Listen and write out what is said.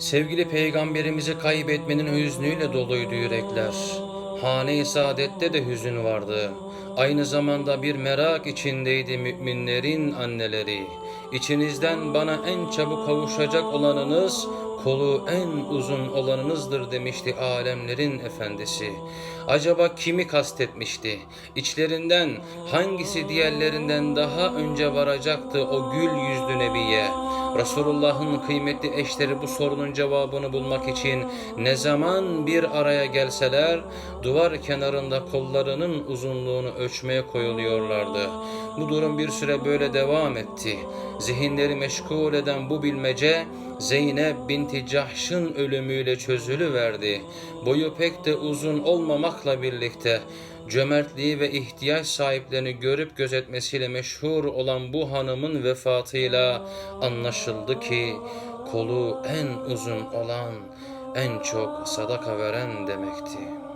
Sevgili peygamberimizi kaybetmenin hüznüyle doluydu yürekler. Hane-i saadette de hüzün vardı. Aynı zamanda bir merak içindeydi müminlerin anneleri. İçinizden bana en çabuk kavuşacak olanınız, kolu en uzun olanınızdır demişti alemlerin efendisi. Acaba kimi kastetmişti? İçlerinden hangisi diğerlerinden daha önce varacaktı o gül yüzlü nebiye? Resulullah'ın kıymetli eşleri bu sorunun cevabını bulmak için ne zaman bir araya gelseler duvar kenarında kollarının uzunluğunu ölçmeye koyuluyorlardı. Bu durum bir süre böyle devam etti. Zihinleri meşgul eden bu bilmece Zeynep binti Cahş'ın ölümüyle çözülüverdi. Boyu pek de uzun olmamakla birlikte cömertliği ve ihtiyaç sahiplerini görüp gözetmesiyle meşhur olan bu hanımın vefatıyla anlaşıldı ki kolu en uzun olan en çok sadaka veren demekti.